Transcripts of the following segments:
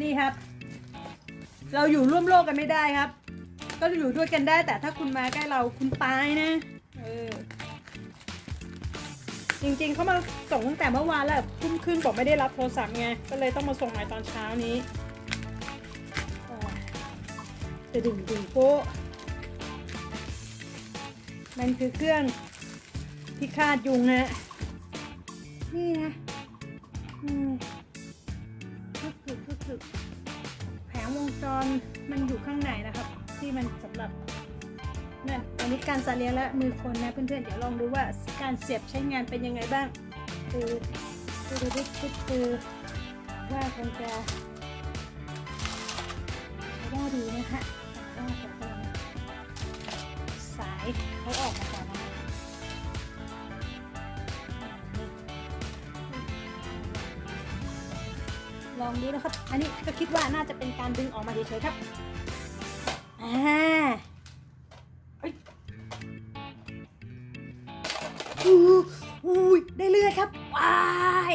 นี่ครับ เราอยู่ร่วมโลกกันไม่ได้ครับ ก็อยู่ด้วยกันได้ แต่ถ้าคุณมาใกล้เราคุณตายนะ เออ จริงๆเขามาส่งตั้งแต่เมื่อวานแล้วทุ่มครึ่งบอกไม่ได้รับโทรศัพท์ไง ก็เลยต้องมาส่งใหม่ตอนเช้านี้จะดึงดึงโป๊ะมันคือเครื่องที่คาดยุงนะนี่นะอืม วงจรมันอยู่ข้างในนะครับ ที่มันสำหรับนั่นอันนี้การสัตว์เลี้ยงและมือคนนะเพื่อนๆเดี๋ยวลองดูว่าการเสียบใช้งานเป็นยังไงบ้างคือคือคือคือคือว่าคงจะได้ดีนะคะต่ก็แต่ก็สายเขาออก ลองดูนะครับ อันนี้ก็คิดว่าน่าจะเป็นการดึงออกมาเฉยๆครับ อ่าอ้ยอู้อุ้ยได้เลือดครับว้าย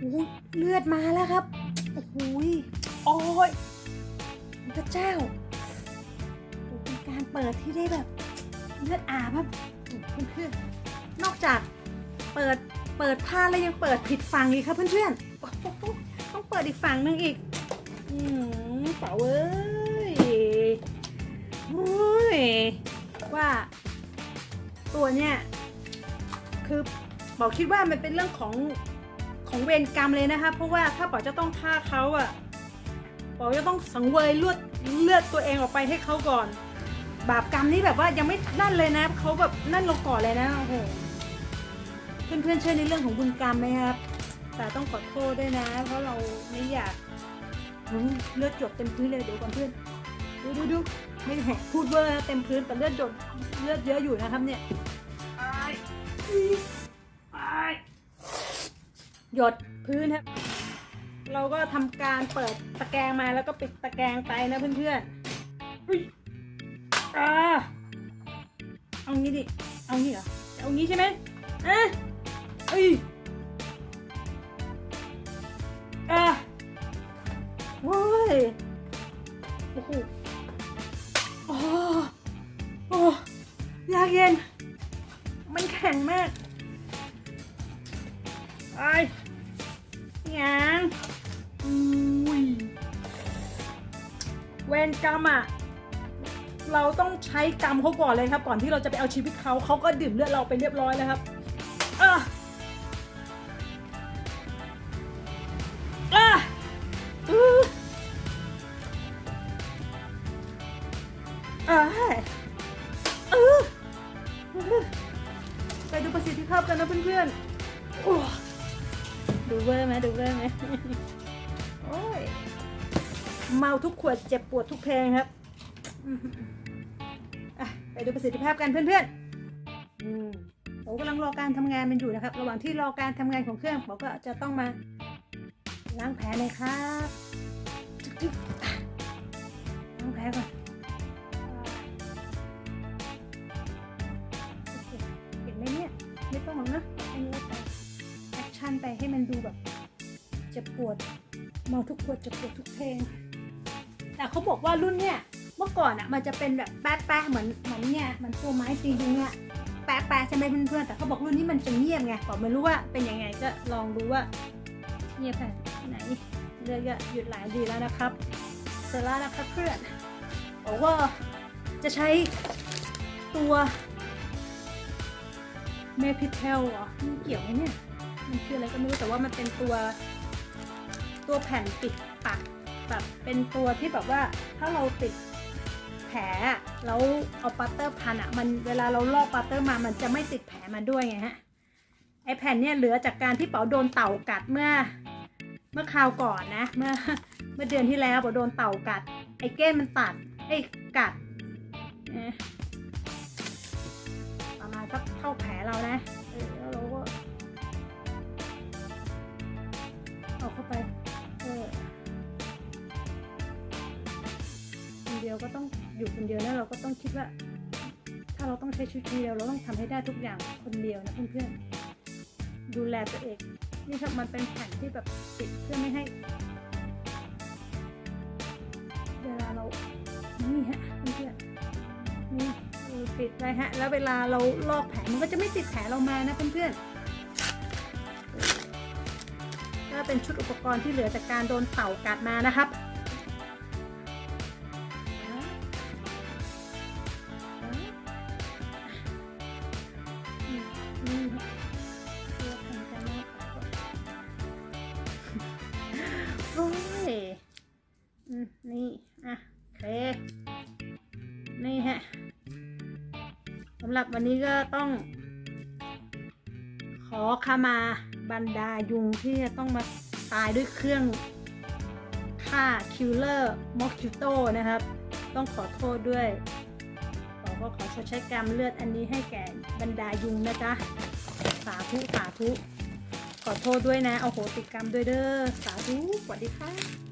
อู้เลือดมาแล้วครับ โอ้โหยโอ้ยพระเจ้า เป็นการเปิดที่ได้แบบ เลือดอาบครับเพื่อนๆนอกจากเปิดเปิดผ้าแล้วยังเปิดผิดฝั่งอีกครับเพื่อนๆ ต้องเปิดอีกฝั่งหนึงอีกอืมเป๋าเอ้ยโอ้ยว่า ตัวเนี้ยคือเป๋าคิดว่ามันเป็นเรื่องของของเวรกรรมเลยนะคะเพราะว่าถ้าป๋าจะต้องฆ่าเขาอะป๋าจะต้องสังเวยเลือดเลือดตัวเองออกไปให้เขาก่อน บาปกรรมนี่แบบว่ายังไม่นั่นเลยนะเขาแบบนั่นลงก่อนเลยนะโอ้โหเพื่อนๆเชื่อในเรื่องของบุญกรรมไหมครับ แต่ต้องขอโทษด้วยนะ เพราะเราไม่อยากเลือดหยดเต็มพื้นเลยเดี๋ยวก่อนเพื่อนดูดูดูไม่แหกพูดเวอร์นะเต็มพื้นแต่เลือดหยดเลือดเยอะอยู่นะครับเนี่ยไอ้ไอ้หยดพื้นครับเราก็ทำการเปิดตะแกรงมาแล้วก็ปิดตะแกรงไปนะเพื่อนๆอ่าเอางี้ดิ เอางี้เหรอ เอางี้ใช่ไหมอะเอ้ย โอ้โอ้โอ้ยากเย็น มันแข็งมากไอ้ยางอุ้ยเวรกรรมอะเราต้องใช้กรรมเขาก่อนเลยครับ ก่อนที่เราจะไปเอาชีวิตเขาเขาก็ดื่มเลือดเราไปเรียบร้อยแล้วครับอะอ่ เพื่อนๆโอ้ดูเวอร์ไหมดูเวอร์ไหมโอ้ยเมาทุกขวดเจ็บปวดทุกเพลงครับอะไปดูประสิทธิภาพกันเพื่อนๆอืมผมกำลังรอการทำงานมันอยู่นะครับ ระหว่างที่รอการทำงานของเครื่องผมก็จะต้องมาล้างแผลหน่อยครับจึ๊กๆอะล้างแผลก่อน ไม่ต้องหรอกนะอันนี้แอคชั่นไปให้มันดูแบบเจ็บปวดเมาทุกขวดเจ็บปวดทุกเพลง แต่เขาบอกว่ารุ่นเนี่ยเมื่อก่อนอะมันจะเป็นแบบแป๊ะแป๊ะเหมือนเหมือนเนี่ยเหมันตัวไม้ตียุงอะแป๊ะแป๊ะใช่ไหมเพื่อนๆแต่เขาบอกรุ่นนี้มันจะเงียบไงผมไม่รู้ว่าเป็นยังไงก็ลองดูว่าเงียบแค่ไหนเรือก็หยุดหลายดีแล้วนะครับเสร็จแล้วนะครับเพื่อนบอกว่าจะใช้ตัว เมพิเทลเหรอมันเกี่ยวไหมเนี่ย มันคืออะไรก็ไม่รู้แต่ว่ามันเป็นตัว ตัวแผ่นปิดปากแบบเป็นตัวที่แบบว่าถ้าเราติดแผลแล้วเอาปัตเตอร์พันอะมันเวลาเราลอกปัตเตอร์มามันจะไม่ติดแผลมาด้วยไงฮะไอแผ่นเนี่ยเหลือจากการที่เป๋าโดนเต่ากัดเมื่อ เมื่อคราวก่อนนะเมื่อเมื่อเดือนที่แล้วเป๋าโดนเต่ากัด ไอเก้นมันตัดไอกัด สักเท่าแผลเรานะแล้วเราก็เอาเข้าไปเออคนเดียวก็ต้องอยู่คนเดียวนะเราก็ต้องคิดว่า ถ้าเราต้องใช้ชีวิตคนเดียวเราต้องทำให้ได้ทุกอย่างคนเดียวนะเพื่อนๆดูแลตัวเองนี่ครับมันเป็นแผ่นที่แบบติดเพื่อไม่ให้ เวลาเรานี่ฮะ ปิดไว้ฮะ แล้วเวลาเราลอกแผลมันก็จะไม่ติดแผลเรามานะเพื่อนๆก็เป็นชุดอุปกรณ์ที่เหลือจากการโดนเต่ากัดมานะครับโอ้ยนี่ อะโอเค รับวันนี้ก็ต้อง ขอขมาบรรดายุงที่จะต้องมาตายด้วยเครื่องฆ่าคิลเลอร์มอคิโตนะครับ ต้องขอโทษด้วย ขอก็ขอชดใช้กรรมเลือดอันนี้ให้แก่บรรดายุงนะจ๊ะ สาธุสาธุ ขอโทษด้วยนะ เอาโหติกรรมด้วยเด้อ สาธุสวัสดีค่ะ